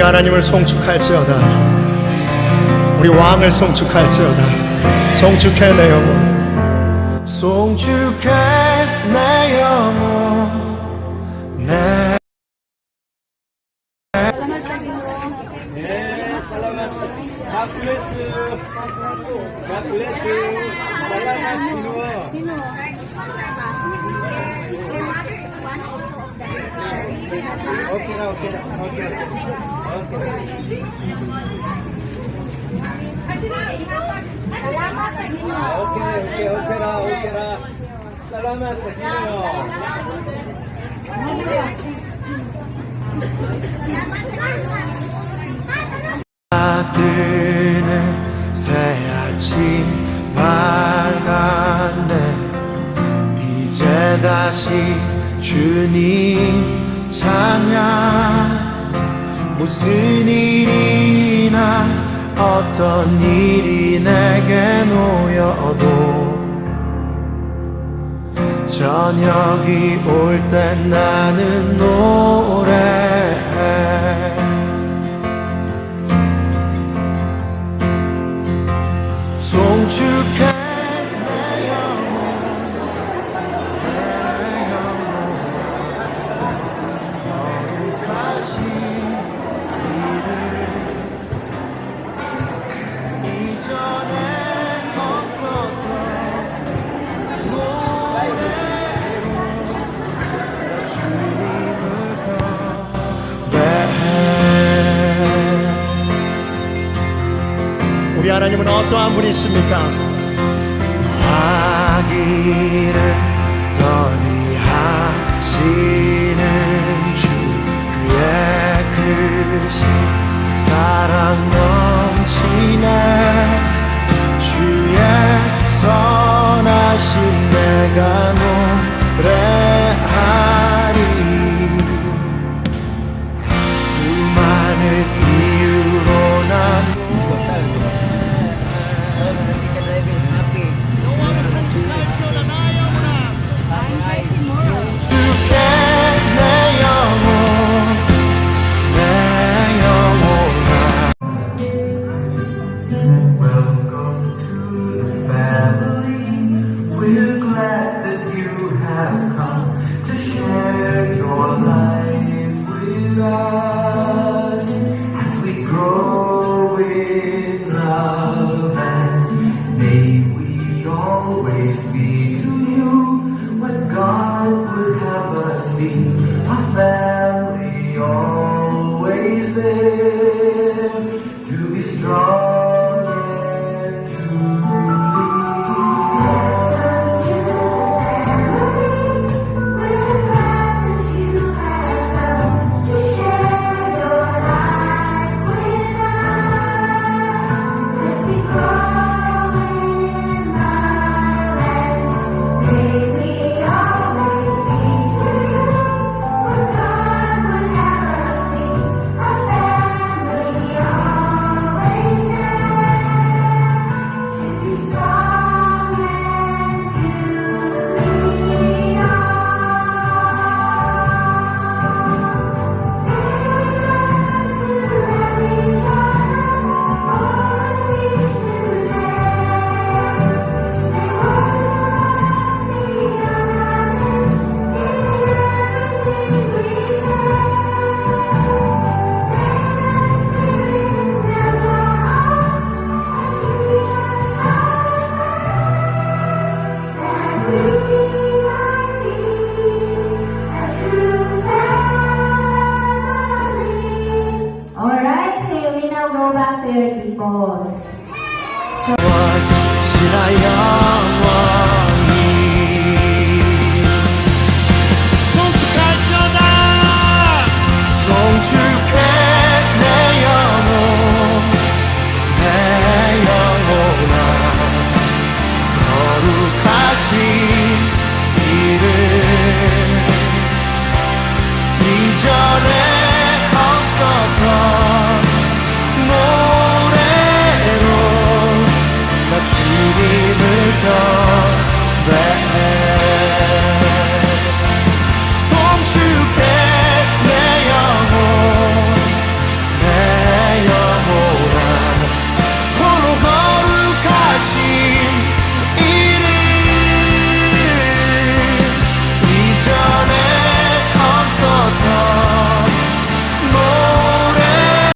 우리 하나님을 송축할지어다 우리 왕을 송축할지어다 송축해 내 영혼 송축해 내 영혼 내 Salamat sa Ginoo. God bless you. God bless you. Salamat. 뜨는 새 아침 밝았네 이제 다시 주님 찬양. 무슨 일이나 어떤 일이 내게 놓여도 저녁이 올때 나는 노래해 우리 하나님은 어떠한 분이십니까? 아기를 더디하시는 주 그의 크신 사랑 넘치네 주의 선하신 내가 노래하 Thursday. pause.